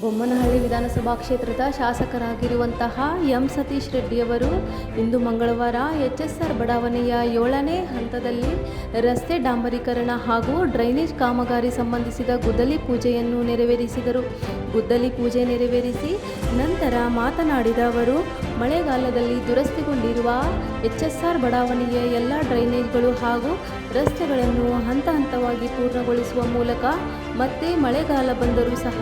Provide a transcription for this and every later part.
ಬೊಮ್ಮನಹಳ್ಳಿ ವಿಧಾನಸಭಾ ಕ್ಷೇತ್ರದ ಶಾಸಕರಾಗಿರುವಂತಹ ಎಂ ಸತೀಶ್ ರೆಡ್ಡಿಯವರು ಇಂದು ಮಂಗಳವಾರ ಎಚ್ ಎಸ್ ಆರ್ ಬಡಾವಣೆಯ ಏಳನೇ ಹಂತದಲ್ಲಿ ರಸ್ತೆ ಡಾಂಬರೀಕರಣ ಹಾಗೂ ಡ್ರೈನೇಜ್ ಕಾಮಗಾರಿ ಸಂಬಂಧಿಸಿದ ಗುದ್ದಲಿ ಪೂಜೆಯನ್ನು ನೆರವೇರಿಸಿದರು. ಗುದ್ದಲಿ ಪೂಜೆ ನೆರವೇರಿಸಿ ನಂತರ ಮಾತನಾಡಿದ ಅವರು ಮಳೆಗಾಲದಲ್ಲಿ ದುರಸ್ತಿಗೊಂಡಿರುವ ಎಚ್ ಎಸ್ ಆರ್ ಬಡಾವಣೆಯ ಎಲ್ಲ ಡ್ರೈನೇಜ್ಗಳು ಹಾಗೂ ರಸ್ತೆಗಳನ್ನು ಹಂತ ಹಂತವಾಗಿ ಪೂರ್ಣಗೊಳಿಸುವ ಮೂಲಕ ಮತ್ತೆ ಮಳೆಗಾಲ ಬಂದರೂ ಸಹ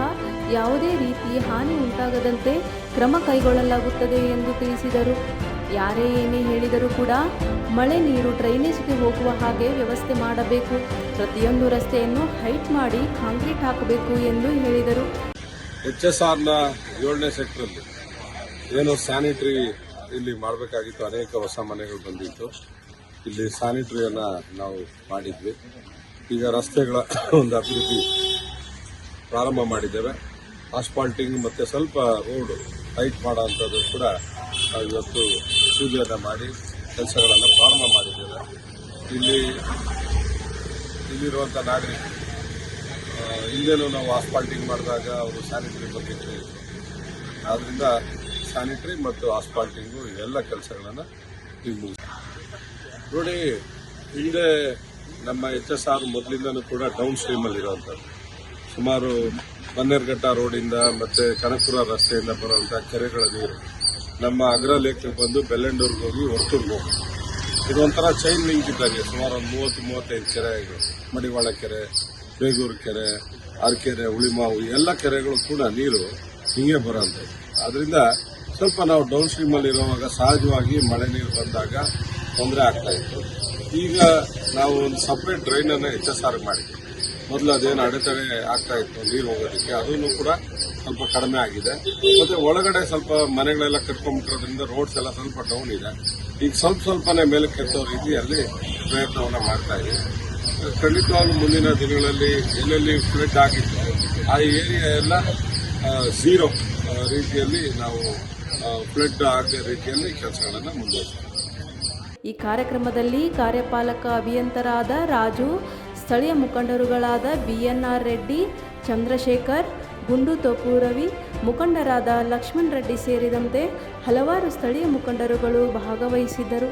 ಯಾವುದೇ ರೀತಿ ಹಾನಿ ಉಂಟಾಗದಂತೆ ಕ್ರಮ ಕೈಗೊಳ್ಳಲಾಗುತ್ತದೆ ಎಂದು ತಿಳಿಸಿದರು. ಯಾರೇ ಏನೇ ಹೇಳಿದರೂ ಕೂಡ ಮಳೆ ನೀರು ಡ್ರೈನೇಜ್ಗೆ ಹೋಗುವ ಹಾಗೆ ವ್ಯವಸ್ಥೆ ಮಾಡಬೇಕು. ಪ್ರತಿಯೊಂದು ರಸ್ತೆಯನ್ನು ಹೈಟ್ ಮಾಡಿ ಕಾಂಕ್ರೀಟ್ ಹಾಕಬೇಕು ಎಂದು ಹೇಳಿದರು. ಎಚ್ ಎಸ್ ಆರ್ನ ಏಳನೇ ಸೆಕ್ಟ್ರಲ್ಲಿ ಏನು ಸ್ಯಾನಿಟ್ರಿ ಇಲ್ಲಿ ಮಾಡಬೇಕಾಗಿತ್ತು, ಅನೇಕ ಹೊಸ ಮನೆಗಳು ಬಂದಿತ್ತು. ಇಲ್ಲಿ ಸ್ಯಾನಿಟ್ರಿಯನ್ನು ನಾವು ಮಾಡಿದ್ವಿ. ಈಗ ರಸ್ತೆಗಳ ಒಂದು ಅಭಿವೃದ್ಧಿ ಪ್ರಾರಂಭ ಮಾಡಿದ್ದೇವೆ. ಆಸ್ಪಾಲ್ಟಿಂಗ್ ಮತ್ತು ಸ್ವಲ್ಪ ರೋಡ್ ಟೈಟ್ ಮಾಡೋ ಅಂಥದ್ದು ಕೂಡ ನಾವು ಇವತ್ತು ಪೂಜೆಯನ್ನು ಮಾಡಿ, ಕೆಲಸಗಳನ್ನು ಪ್ರಾರಂಭ ಮಾಡಿದ್ದೇವೆ. ಇಲ್ಲಿ ಇಲ್ಲಿರುವಂಥ ನಾಗರಿಕರು ಹಿಂದೆನೂ ನಾವು ಆಸ್ಪಾಲ್ಟಿಂಗ್ ಮಾಡಿದಾಗ ಅವರು ಸ್ಯಾನಿಟರಿ ಬಗ್ಗೆ ಆದ್ದರಿಂದ ಸ್ಯಾನಿಟರಿ ಮತ್ತು ಆಸ್ಪಾಲ್ಟಿಂಗು ಎಲ್ಲ ಕೆಲಸಗಳನ್ನು ಈಗ ನೋಡಿ, ಹಿಂದೆ ನಮ್ಮ ಎಚ್ ಎಸ್ ಆರ್ ಮೊದಲಿಂದನೂ ಕೂಡ ಡೌನ್ ಸ್ಟ್ರೀಮಲ್ಲಿ ಇರುವಂಥದ್ದು. ಸುಮಾರು ಬನ್ನೇರ್ಘಟ್ಟ ರೋಡಿಂದ ಮತ್ತು ಕನಕಪುರ ರಸ್ತೆಯಿಂದ ಬರುವಂಥ ಕೆರೆಗಳ ನೀರು ನಮ್ಮ ಅಗ್ರ ಲೇಖಕ್ಕೆ ಬಂದು ಬೆಲ್ಲಂಡೂರ್ಗೆ ಹೋಗಿ ಹೊರ್ತೂರ್ಗೆ ಹೋಗಿ ಇದೊಂಥರ ಚೈನ್ ಲಿಂಕ್ ಇದ್ದಾಗೆ ಸುಮಾರು ಒಂದು ಮೂವತ್ತು, ಮೂವತ್ತೈದು ಕೆರೆಗಳು. ಮಡಿವಾಳ ಕೆರೆ, ಬೇಗೂರು ಕೆರೆ ಅರಕೆರೆ ಉಳಿಮಾವು ಎಲ್ಲ ಕೆರೆಗಳು ಕೂಡ ನೀರು ಹಿಂಗೆ ಬರೋಂಥದ್ದು ಅದರಿಂದ ಸ್ವಲ್ಪ ನಾವು ಡೌನ್ ಸ್ಟ್ರೀಮಲ್ಲಿ ಇರುವಾಗ ಸಹಜವಾಗಿ ಮಳೆ ನೀರು ಬಂದಾಗ ತೊಂದರೆ ಆಗ್ತಾ ಇತ್ತು. ಈಗ ನಾವು ಒಂದು ಸಪ್ರೇಟ್ ಡ್ರೈನ್ ಅನ್ನು ಎಚ್ ಎಸ್ ಆರ್ ಮೊದಲು ಅದೇನು ಅಡೆತಡೆ ಆಗ್ತಾ ಇತ್ತು ನೀರು ಹೋಗೋದಕ್ಕೆ ಅದನ್ನು ಕೂಡ ಸ್ವಲ್ಪ ಕಡಿಮೆ ಆಗಿದೆ. ಮತ್ತೆ ಒಳಗಡೆ ಸ್ವಲ್ಪ ಮನೆಗಳೆಲ್ಲ ಕಟ್ಕೊಂಡ್ಬಿಟ್ಟಿರೋದ್ರಿಂದ ರೋಡ್ಸ್ ಎಲ್ಲ ಸ್ವಲ್ಪ ಡೌನ್ ಇದೆ. ಈಗ ಸ್ವಲ್ಪ ಸ್ವಲ್ಪನೇ ಮೇಲೆ ಕೆತ್ತೋ ರೀತಿಯಲ್ಲಿ ಪ್ರಯತ್ನವನ್ನು ಮಾಡ್ತಾ ಇದ್ದೀವಿ. ಖಂಡಿತವಾಗ್ಲೂ ಮುಂದಿನ ದಿನಗಳಲ್ಲಿ ಎಲ್ಲೆಲ್ಲಿ ಫ್ಲಡ್ ಆಗಿತ್ತು, ಆ ಏರಿಯಾ ಎಲ್ಲ ಝೀರೋ ರೀತಿಯಲ್ಲಿ ನಾವು ಫ್ಲಡ್ ಆಗದ ರೀತಿಯಲ್ಲಿ ಕೆಲಸಗಳನ್ನು ಮುಂದುವರಿಸಿದೆ ಈ ಕಾರ್ಯಕ್ರಮದಲ್ಲಿ ಕಾರ್ಯಪಾಲಕ ಅಭಿಯಂತರಾದ ರಾಜು, ಸ್ಥಳೀಯ ಮುಖಂಡರುಗಳಾದ ಬಿಎನ್ಆರ್ ರೆಡ್ಡಿ, ಚಂದ್ರಶೇಖರ್, ಗುಂಡು ತೋಪುರವಿ ಮುಖಂಡರಾದ ಲಕ್ಷ್ಮಣ್ ರೆಡ್ಡಿ ಸೇರಿದಂತೆ ಹಲವಾರು ಸ್ಥಳೀಯ ಮುಖಂಡರುಗಳು ಭಾಗವಹಿಸಿದ್ದರು.